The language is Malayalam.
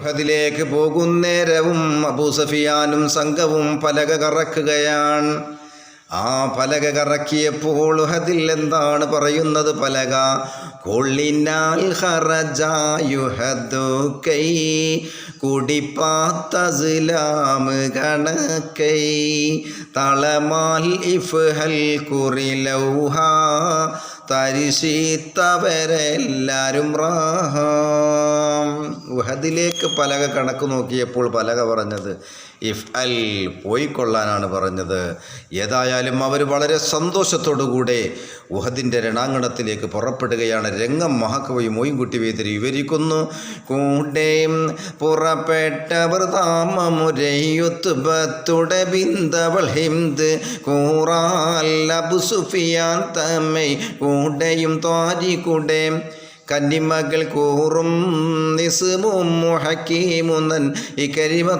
ഉഹദിലേക്ക് പോകുന്നേരവും അബൂസഫിയാനും സംഘവും പലക കറക്കുകയാണ്. ആ പലക കറക്കിയപ്പോൾ ഉഹദിൽ എന്താണ് പറയുന്നത് പലക? കൊള്ളിനാൽ ഹറജായുഹദു കൈ കുടിപ്പാത്തസിലാമ് കണക്കൈ തളമാൽ ഇഫ്ഹൽ കുറിലൗഹ തരിശീത്തവരെല്ലാരും റാഹാം. ഉഹദിലേക്ക് പലക കണക്ക് നോക്കിയപ്പോൾ പലക പറഞ്ഞത് ഇഫ് അൽ പോയിക്കൊള്ളാനാണ് പറഞ്ഞത്. ഏതായാലും അവർ വളരെ സന്തോഷത്തോടുകൂടെ ഉഹദിന്റെ രണാങ്കണത്തിലേക്ക് പുറപ്പെടുകയാണ്. രംഗം മഹാകവി മോയിൻകുട്ടി വേദരി വിവരിക്കുന്നു. കൂടെയും പുറപ്പെട്ടവർ താമമുരയുത്തുബത്തുടെ ബിന്ദവൾ ഹിന്ദ് കൂറാൽ അബു സുഫിയാൻ തമ്മൈ കൂടെയും ത്വാരികൂടെ കന്നിമകൾ കൂറും നിസുമും ഹക്കീമുന്നൻ ഈ കരിമ